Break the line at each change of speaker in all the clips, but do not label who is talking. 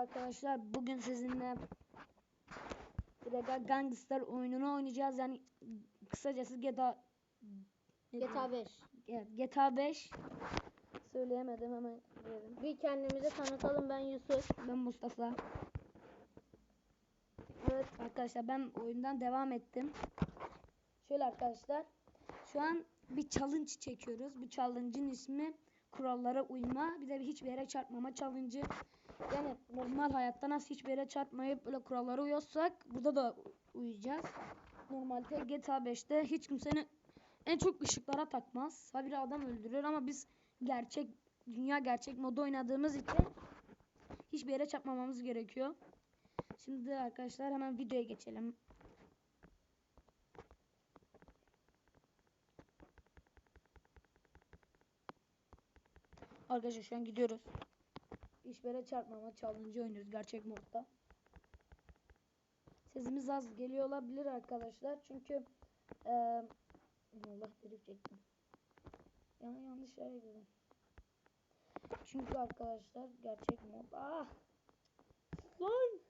arkadaşlar. Bugün sizinle Regal Gangster oyununu oynayacağız. Yani kısacası GTA
GTA 5.
Evet, GTA 5 söyleyemedim hemen diyelim.
Bir kendimizi tanıtalım ben Yusuf.
Ben Mustafa. Evet arkadaşlar ben oyundan devam ettim. Şöyle arkadaşlar. Şu an bir challenge çekiyoruz. Bu challenge'ın ismi kurallara uyma. Bir de hiçbir yere çarpmama challenge'ı. Yani normal hayatta nasıl hiçbir yere çarpmayıp böyle kurallara uyuyorsak burada da uyuyacağız. Normalde GTA 5'te hiç kimsenin en çok ışıklara takmaz. Habire adam öldürür ama biz gerçek dünya gerçek modu oynadığımız için hiçbir yere çarpmamamız gerekiyor. Şimdi arkadaşlar hemen videoya geçelim. Arkadaşlar şu an gidiyoruz. Hiçbir yere çarpmama challenge oynuyoruz gerçek modda. Sesimiz az geliyor olabilir arkadaşlar. Çünkü eee Allah drift çektim. Ya yanlış yere girdim. Çünkü arkadaşlar gerçek mod. Ah! Lan!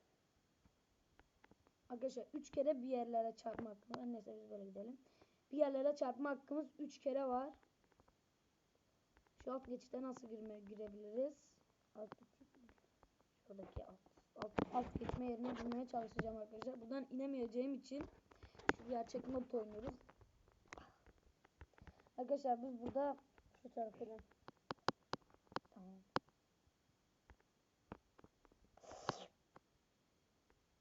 Arkadaşlar 3 kere bir yerlere çarpma hakkımız. Neyse biz böyle gidelim. Bir yerlere çarpma hakkımız 3 kere var. Şu alt geçite nasıl girme girebiliriz? Alt. Şuradaki alt, alt, alt geçme yerine girmeye çalışacağım arkadaşlar. Buradan inemeyeceğim için şu gerçek mod oynuyoruz. Arkadaşlar biz burada şu tarafına Tamam.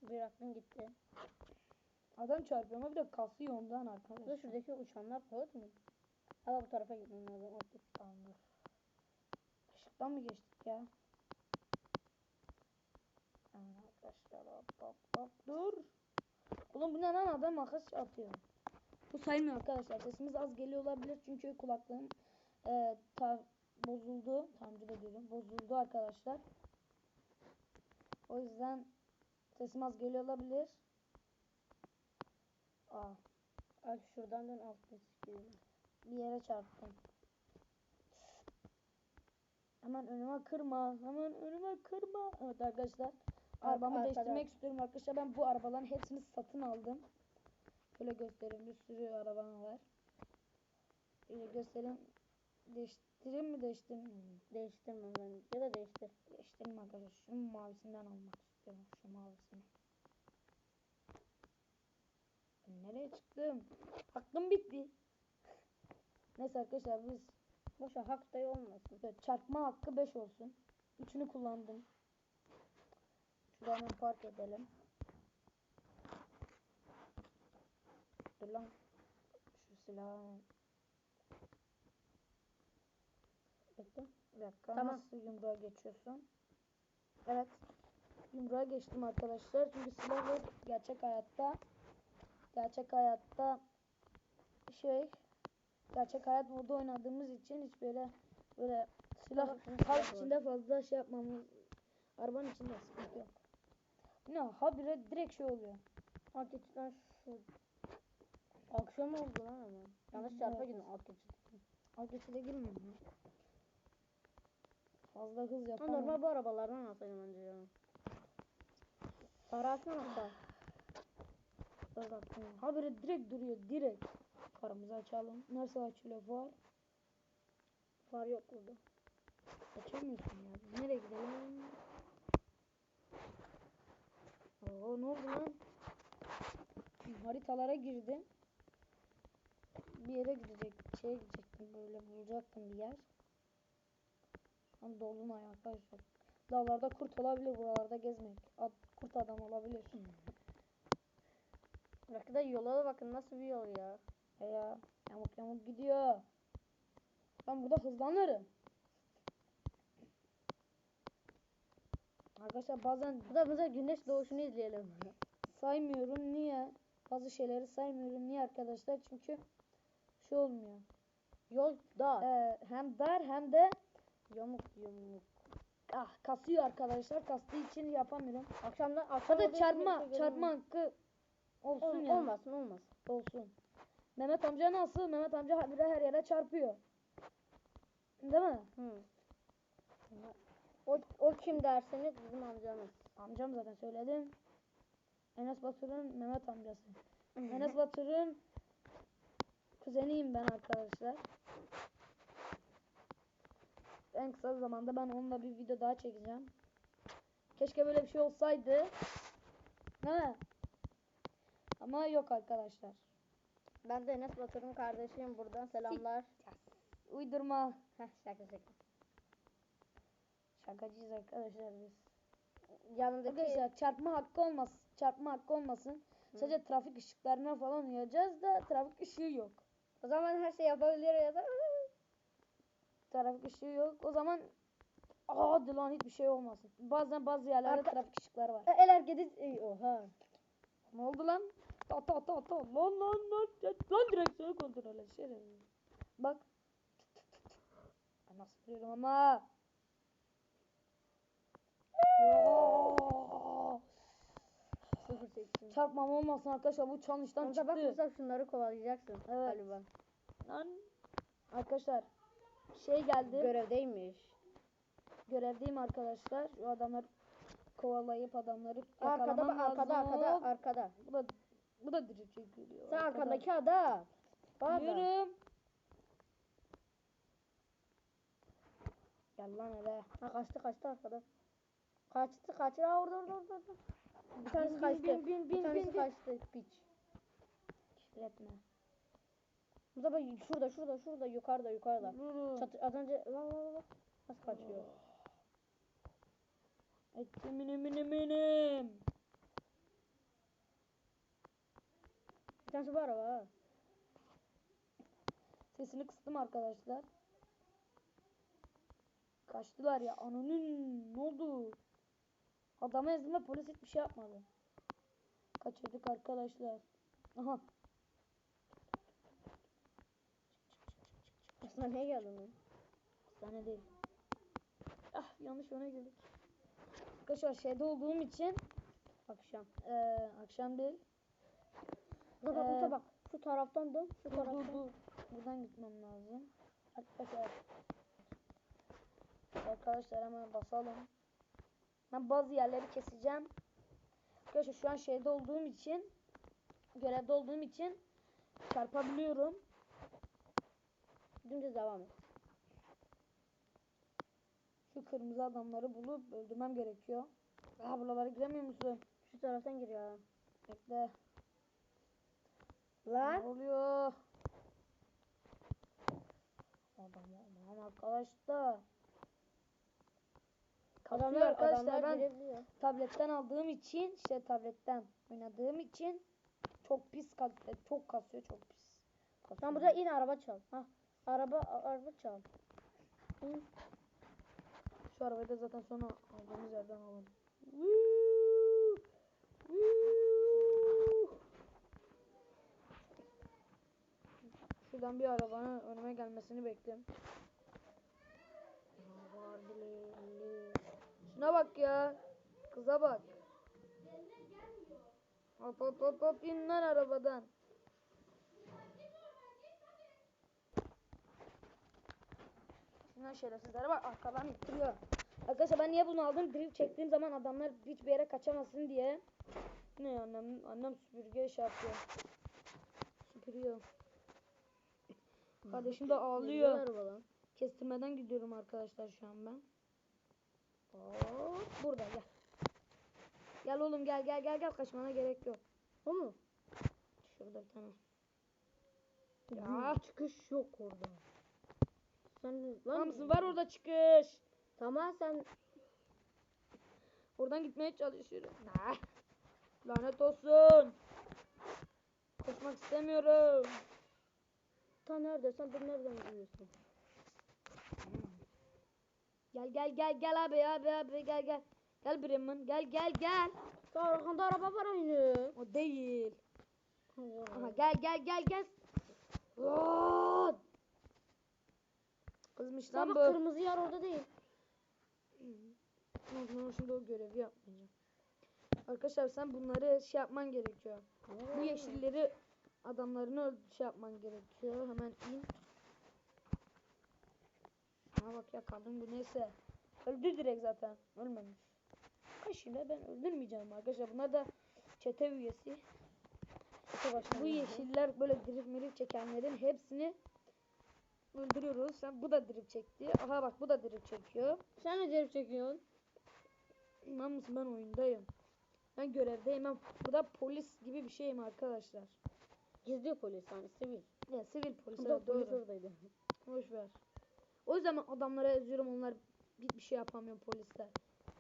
Bir aklım gitti.
Adam çarpıyor ama bir de kasıyor ondan arkadaşlar.
şuradaki uçanlar pilot mu? Hala bu tarafa gitmem lazım. Artık.
Tamamdır. Işıktan mı geçtik ya? Arkadaşlar hop hop hop dur. Oğlum bu ne lan adam makas atıyor. Bu sayılmıyor arkadaşlar. Sesimiz az geliyor olabilir çünkü kulaklığım e, ta, bozuldu. Tamcı da diyorum. Bozuldu arkadaşlar. O yüzden sesim az geliyor olabilir. Aa,
Ay şuradan dön alt
bir yere çarptım. Hemen önüme kırma. Hemen önüme kırma. Evet arkadaşlar. Arabamı
arkadan.
değiştirmek istiyorum arkadaşlar. Ben bu arabaların hepsini satın aldım. Şöyle göstereyim. Bir sürü arabam var. Şöyle göstereyim. Değiştireyim mi değiştirmeyeyim mi?
Değiştirmem ben. Ya da değiştir.
Değiştireyim arkadaşlar. Şunun mavisinden almak istiyorum. Şu mavisini. Ben nereye çıktım? Hakkım bitti. Neyse arkadaşlar biz
Boşa hak dayı olmasın.
Evet, çarpma hakkı 5 olsun. Üçünü kullandım. Şurada hemen park edelim. Dur lan. Şu silahı
Bekle.
bir dakika.
Tamam.
Nasıl yumruğa geçiyorsun? Evet. Yumruğa geçtim arkadaşlar. Çünkü silahı gerçek hayatta gerçek hayatta şey gerçek hayat modu oynadığımız için hiç böyle böyle silah
var.
içinde fazla şey yapmamız arabanın içinde sıkıntı yok. Ne habire direkt şey oluyor.
Alt geçitten şu. Akşam oldu lan ama. Yanlış geçit.
Alt geçide girmiyor mu? Fazla hız yapamam.
normal bu arabalardan alsaydım önce ya. Para atma hatta.
Hız yapamam. Habire direkt duruyor direkt. Karımızı açalım. Nasıl açılıyor var?
Far yok burada.
Açamıyorsun ya. Nereye gidelim? Oo ne oldu lan? Haritalara girdim. Bir yere gidecek, şeye gidecektim böyle bulacaktım bir yer. An dolunay arkadaşlar. Dağlarda kurt olabilir, buralarda gezmek. Ad, kurt adam olabilir.
Arkada yola da bakın nasıl bir yol ya.
E ya yamuk yamuk gidiyor. Ben burada hızlanırım. Arkadaşlar bazen
Bu da mesela güneş doğuşunu izleyelim.
saymıyorum. Niye? Bazı şeyleri saymıyorum. Niye arkadaşlar? Çünkü şey olmuyor.
Yol da.
Ee, hem dar hem de
Yamuk yamuk.
ah kasıyor arkadaşlar. Kastığı için yapamıyorum.
Akşamda akşam
Hadi
olduğu için
çarpma,
güneşi
çarpma hakkı olsun
Ol-
ya.
Olmasın olmaz.
Olsun. Mehmet amca nasıl? Mehmet amca habire her yere çarpıyor. Değil mi?
Hı. O, o kim derseniz bizim amcamız.
Amcam zaten söyledim. Enes Batur'un Mehmet amcası. Enes Batur'un kuzeniyim ben arkadaşlar. En kısa zamanda ben onunla bir video daha çekeceğim. Keşke böyle bir şey olsaydı. He. Ama yok arkadaşlar.
Ben de Enes Batur'un kardeşiyim buradan selamlar.
Uydurma.
Heh şaka şaka.
Şakacıyız arkadaşlar biz.
Yanındaki
Arkadaşlar çarpma hakkı olmaz. Çarpma hakkı olmasın. Sadece trafik ışıklarına falan uyacağız da trafik ışığı yok.
o zaman her şey yapabilir ya da
Trafik ışığı yok. O zaman hadi lan hiçbir şey olmasın. Bazen bazı yerlerde
Arka-
trafik ışıkları var.
el hareketi oha.
Ne oldu lan? Ta ta ta ta. Lan lan lan. Lan direksiyonu kontrol et. Şerefsiz. Bak. Nasıl biliyorum ama. Çarpmam olmasın arkadaşlar bu
Hamza bak
çıktı.
Mustafa şunları kovalayacaksın
Evet.
galiba.
Lan. Arkadaşlar şey geldi.
Görevdeymiş.
Görevdeyim arkadaşlar. Şu adamlar kovalayıp adamları
Arkada bak
yakalamam
arkada
lazım.
arkada
Hop.
arkada.
Bu da bu da diri çekiliyor.
Sen
arkada.
arkandaki adam. Bak da.
Yürüm. Gel lan hele.
Ha kaçtı kaçtı arkada. Kaçtı kaçtı. Ha orada orada orada. Bir tanesi
bin,
kaçtı.
bin, bin,
bir
bin,
tanesi
bin, bin.
kaçtı piç.
Küfür etme.
Mustafa şurada şurada şurada yukarıda yukarıda.
Yürü.
Çatı, az önce lan lan lan. Nasıl kaçıyor?
Ettim minim minim minim.
Bir tanesi bu araba ha.
Sesini kıstım arkadaşlar. Kaçtılar ya. Anonim ne oldu? Adamı ezdim ve polis hiçbir şey yapmadı. Kaçırdık arkadaşlar. Aha.
Hastaneye geldin lan.
Hastane değil. Ah yanlış yöne girdik. Arkadaşlar şeyde olduğum için
Akşam.
eee akşam değil.
Bak
Ee,
Mustafa bak. Şu taraftan dön. Şu
Dur dur
taraftan.
dur. Buradan gitmem lazım. Arkadaşlar. Arkadaşlar hemen basalım. Ben bazı yerleri keseceğim. Arkadaşlar şu an şeyde olduğum için görevde olduğum için çarpabiliyorum.
Dümdüz devam et.
Şu kırmızı adamları bulup öldürmem gerekiyor. Aha buralara giremiyor musun?
Şu taraftan gir ya.
Bekle. Ne
Lan.
oluyor? Adam aman arkadaşlar.
Adamlar,
arkadaşlar
adamlar
ben
girebiliyor.
tabletten aldığım için işte tabletten oynadığım için çok pis e, çok kasıyor çok pis. Kasıyor.
Sen burada in araba çal. Ha. Araba araba çal. İn.
Şu arabayı da zaten sonra aldığımız yerden alalım. Woo! Woo! Şuradan bir arabanın önüme gelmesini bekliyorum. Şuna bak ya. Kıza bak. Hop hop hop hop in lan arabadan. Şundan şerefsizlere bak arkadan ittiriyor. Arkadaşlar ben niye bunu aldım? Drift çektiğim zaman adamlar hiçbir yere kaçamasın diye. Ne annem annem süpürge şey yapıyor. Süpürüyor. Kardeşim de ağlıyor.
Güzel araba lan.
Kestirmeden gidiyorum arkadaşlar şu an ben. Hop burada gel. Gel oğlum gel gel gel gel kaçmana gerek yok.
O mu?
Şurada bir tane.
Ya.
Ya
Çıkış yok orada. Sen lan
tamam mısın? Var orada çıkış.
Tamam sen
Oradan gitmeye çalışıyorum. Nah. Lanet olsun. Koşmak istemiyorum.
Ta neredesin? Ben nereden biliyorsun?
Gel gel gel gel abi abi abi gel gel. Gel Bremen gel gel gel.
Ta arkanda araba var aynı.
O değil. Aha gel gel gel gel. Oo! Kızmış lan bu.
bak kırmızı yer orada değil.
Sonra şimdi o görevi yapmayacağım. Arkadaşlar sen bunları şey yapman gerekiyor. Bu yeşilleri adamlarını öl- şey yapman gerekiyor. Hemen in. Ama bak ya kaldım bu neyse. Öldü direkt zaten. Ölmemiş. Ha Şimdi ben öldürmeyeceğim arkadaşlar. Bunlar da çete üyesi.
Çete.
Bu yeşiller böyle drip mirip çekenlerin hepsini öldürüyoruz. Sen bu da drip çekti. Aha bak bu da drip çekiyor.
Sen ne derip çekiyorsun?
Mısın ben oyundayım. Ben görevdeyim. Ben burada polis gibi bir şeyim arkadaşlar.
Gizli polis yani sivil.
Ya sivil polis. Evet, doğru.
polis oradaydı.
Boş ver. O yüzden adamlara yazıyorum onlar hiçbir şey yapamıyor polisler.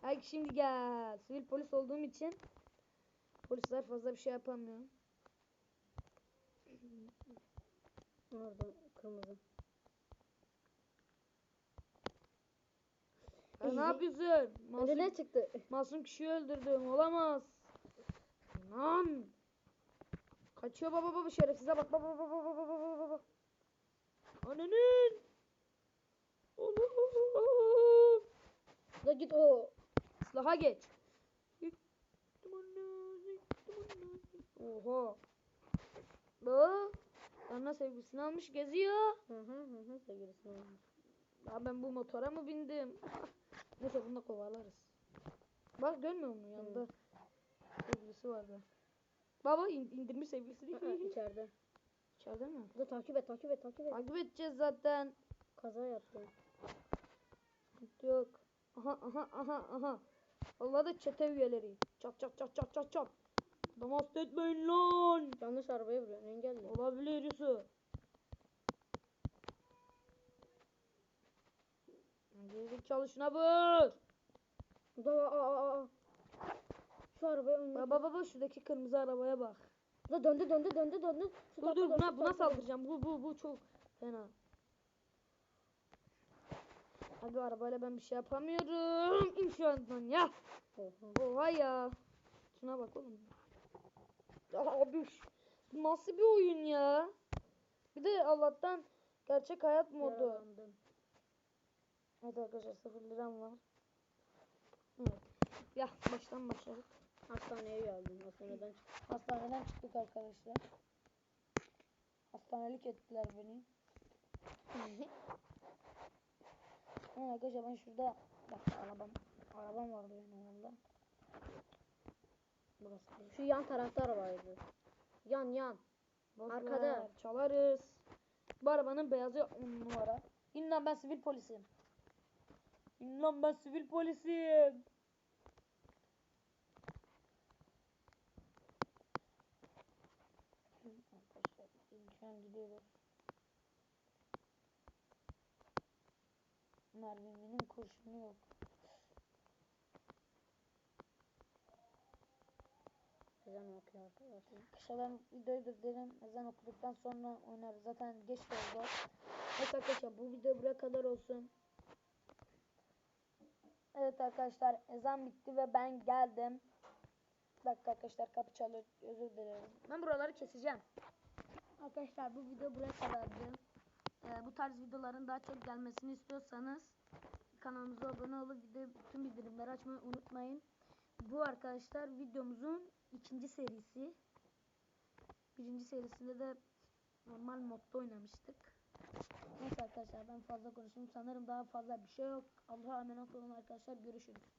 Ay şimdi gel. Sivil polis olduğum için polisler fazla bir şey yapamıyor.
Orada kırmızı.
Ya ne yapıyorsun? Masum,
ne çıktı?
masum kişiyi öldürdüm. Olamaz. Lan. Kaçıyor baba baba şerefsize bak baba baba baba baba baba. Ananın.
Da git o.
Islaha geç. Oha. Bu. Yanına sevgilisini almış geziyor.
Hı hı hı hı sevgilisini almış.
Ya ben bu motora mı bindim? Neyse bunu da kovalarız. Bak görmüyor musun yanında? Sevgilisi vardı. Baba in- indirmiş sevgilisini.
İçeride.
İçeride mi?
Da takip et takip et takip et.
Takip edeceğiz zaten.
Kaza yaptı.
Yok. Aha aha aha aha. Allah da çete üyeleri. Çat çat çat çat çat çat. Adam hasta etmeyin lan.
Yanlış arabaya vuruyor. Engelli.
Olabilir Yusuf. Geri çalışına vur.
Da aa, aa, aa. Şu arabaya önüne.
Baba baba şuradaki kırmızı arabaya bak.
Da döndü döndü döndü döndü. Şu
Dur dur buna buna saldıracağım. Bu bu bu çok fena. Abi arabayla ben bir şey yapamıyorum. İn şu andan ya.
Oha.
Ya. Şuna bak oğlum. Abi bu nasıl bir oyun ya? Bir de Allah'tan gerçek hayat modu.
Yaralandım.
Evet arkadaşlar sıfır liram var. Evet. Ya baştan başladık.
Hastaneye geldim. Hastaneden.
Hastaneden çıktık arkadaşlar. Hastanelik ettiler beni. Ama arkadaşlar ben şurada bak arabam arabam vardı benim yanımda. Burası.
Şu yan tarafta arabaydı. Yan yan.
Boş
Arkada.
Çalarız. Bu arabanın beyazı on numara. İn lan ben sivil polisim. İn lan ben sivil polisim. Arkadaşlar an gidiyoruz. Mermimin kurşunu yok.
Ezan okuyor arkadaşlar.
Arkadaşlar videoyu durdurayım. Ezan okuduktan sonra oynarız. Zaten geç oldu. Evet arkadaşlar bu video buraya kadar olsun. Evet arkadaşlar ezan bitti ve ben geldim. Bir dakika arkadaşlar kapı çalıyor. Özür dilerim. Ben buraları keseceğim. Arkadaşlar bu video buraya kadardı. Ee, bu tarz videoların daha çok gelmesini istiyorsanız kanalımıza abone olup video bütün bildirimleri açmayı unutmayın. Bu arkadaşlar videomuzun ikinci serisi. Birinci serisinde de normal modda oynamıştık. Neyse arkadaşlar ben fazla konuşayım. Sanırım daha fazla bir şey yok. Allah'a emanet olun arkadaşlar. Görüşürüz.